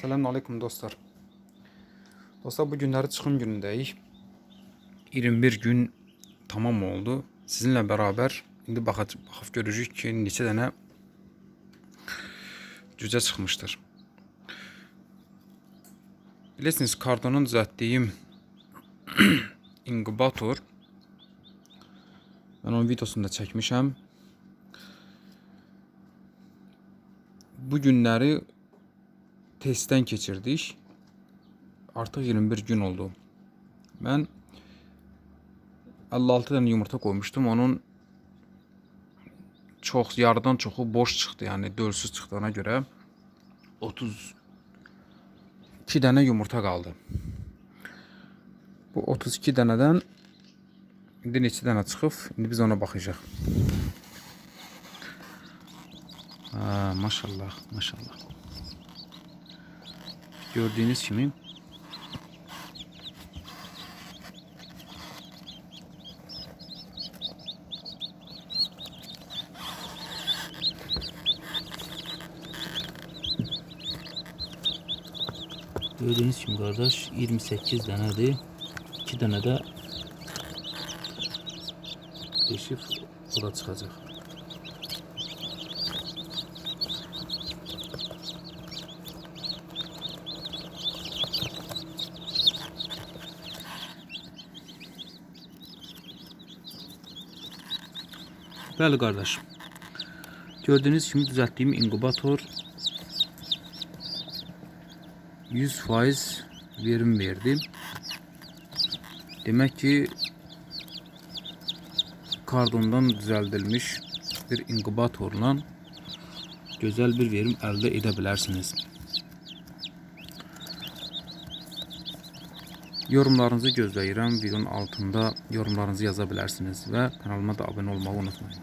Selamünaleyküm dostlar. Dostlar bu günleri çıkım günündeyiz. 21 gün tamam oldu. Sizinle beraber indi bakıp, bakıp göreceğiz ki neçə tane cüce çıkmıştır. Bilirsiniz kartonun düzelttiğim inkubator ben onun videosunu da çekmişim. Bu günleri testten keçirdik. Artıq 21 gün oldu. Mən 56 dənə yumurta koymuştum. Onun çox yarıdan çoxu boş çıxdı, yəni dölsüz çıxdığına görə 32 dənə yumurta qaldı. Bu 32 dənədən indi neçə dənə çıxıb? İndi biz ona baxacağıq. Ha, maşallah, maşallah. Gördüğünüz kimi Gördüğünüz gibi kardeş 28 tanedir. 2 tane de deşif o da Bəli qardaş. Gördüğünüz kimi düzəltdiyim inkubator 100% verim verdi. Demek ki kardondan düzeldilmiş bir inkubatorla güzel bir verim elde edebilirsiniz. Yorumlarınızı gözləyirəm. Videonun altında yorumlarınızı yazabilirsiniz ve kanalıma da abone olmayı unutmayın.